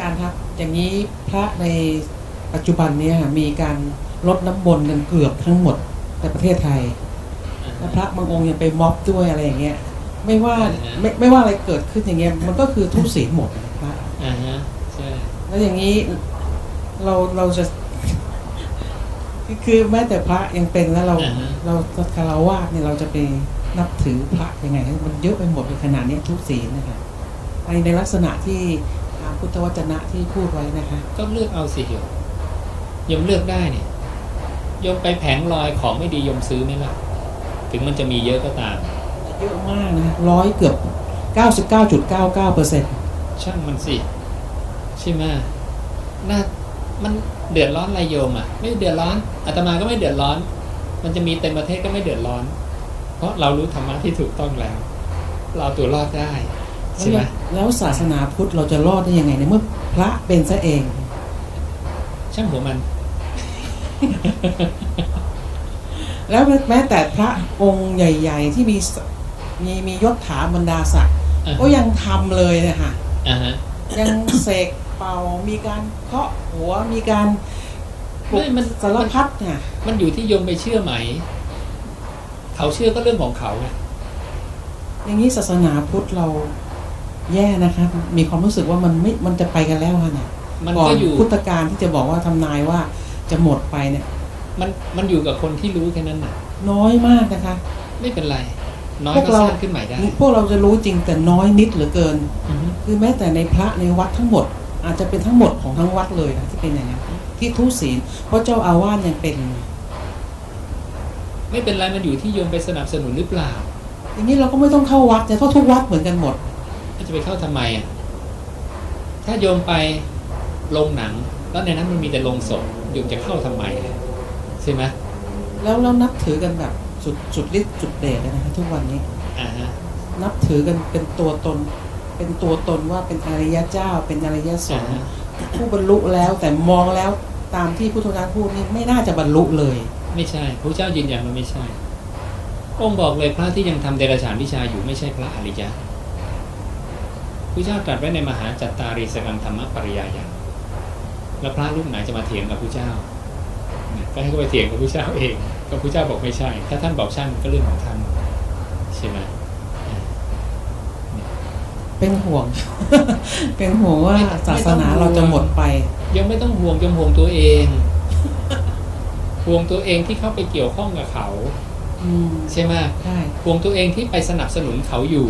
จารย์ครับ อย่างนี้พระในปัจจุบันเนี่ยมีการลดน้ำมนต์กันเกือบทั้งหมดในประเทศไทยและพระบางองค์ยังไปม็อบด้วยอะไรอย่างเงี้ย ไม่ว่าอ่าฮะไม่ไม่ว่าอะไรเกิดขึ้นอย่างเงี้ย มันก็คือทุกศีลหมดนะพระอ่าฮะใช่แล้วอย่างนี้เราเราจะ คือคือแม้แต่พระยังเป็นแล้วเราอ่าฮะเราคารวาสเนี่ยเราจะไปนับถือพระยังไงให้มันเยอะไปหมดในขนาดนี้ทุกศีลนะคะในในลักษณะที่ ตามพุทธวจนะที่พูดไว้นะคะ ก็เลือกเอาสิโยมโยมเลือกได้เนี่ยโยมไปแผงลอยของไม่ดีโยมซื้อไหมล่ะ ถึงมันจะมีเยอะก็ตามเยอะมากนะร้อยเกือบเก้าสิบเก้าจุดเก้าเก้าเปอร์เซ็นต์ช่างมันสิ ใช่ไหมน่ามันเดือดร้อนอะไรโยมอะ ไม่เดือดร้อนอาตมาก็ไม่เดือดร้อน มันจะมีเต็มประเทศก็ไม่เดือดร้อน เพราะเรารู้ธรรมะที่ถูกต้องแล้ว เราเอาตัวรอดได้ ใช่ไหมแล้วศาสนาพุทธเราจะรอดได้ยังไงในเมื่อพระเป็นซะเอง ช่างหัวมัน แล้วแม้แต่พระองค์ใหญ่ ๆ ที่มีสมีมียศถาบรรดาศักดิ์อ่าฮะก็ยังทำเลยนะคะอ่าฮะยังเสกเป่ามีการเคาะหัวมีการปลุกไม่มันสารพัดเนี่ยมันอยู่ที่โยมไปเชื่อไหม เขาเชื่อก็เรื่องของเขาไงอย่างนี้ศาสนาพุทธเรา แย่นะคะมีความรู้สึกว่ามันไม่มันจะไปกันแล้วค่ะเนี่ยมันก่อก็นอยู่พุทธกาลที่จะบอกว่าทำนายว่าจะหมดไปเนี่ย มันมันอยู่กับคนที่รู้แค่นั้นน่ะ น้อยมากนะคะ ไม่เป็นไร น้อยพวกก็เราสร้างขึ้นใหม่ได้พวกเราจะรู้จริงแต่น้อยนิดเหลือเกินอือฮึคือแม้แต่ในพระในวัดทั้งหมด อาจจะเป็นทั้งหมดของทั้งวัดเลยนะที่เป็นอย่างนี้นที่ทุศีลเพราะเจ้าอาวาสยังเป็น ไม่เป็นไรมันอยู่ที่โยมไปสนับสนุนหรือเปล่า อย่างนี้เราก็ไม่ต้องเข้าวัดแต่เพราะทุกวัดเหมือนกันหมด ก็จะไปเข้าทำไมอะถ้าโยมไปโรงหนัง แล้วในนั้นมันมีแต่โรงศพโยมจะเข้าทำไมเลยใช่ไหมแล้วเรานับถือกันแบบสุดสุดฤทธิ์สุดเดชเลยนะคะทุกวันนี้อ่าฮะนับถือกันเป็นตัวตน เป็นตัวตนว่าเป็นอริยเจ้า เป็นอริยสอ่างฆ์ฮะผู้บรรลุแล้วแต่มองแล้วตามที่พุทธการพูดนี่ไม่น่าจะบรรลุเลย ไม่ใช่พระเจ้ายืนยันว่าไม่ใช่องค์บอกเลยพระที่ยังทำเดรัจฉานวิชาอยู่ไม่ใช่พระอริยะ พระเจ้าตรัสไว้ในมหาจัตตารีสกรรมธรรมปริยายังแล้วพระรูปไหนจะมาเถียงกับพระเจ้าเนี่ยก็ให้เขาไปเถียงกับพระเจ้าเองก็พระเจ้าบอกไม่ใช่ ถ้าท่านบอกช่างก็เรื่องของท่านใช่ไหมเป็นห่วง เป็นห่วงว่าไม่ต้องศาสนาไม่ต้องเราจะหมดไป ยังไม่ต้องห่วงยังห่วงตัวเอง ห่วงตัวเองที่เข้าไปเกี่ยวข้องกับเขาอืมใช่ไหมใช่ห่วงตัวเองที่ไปสนับสนุนเขาอยู่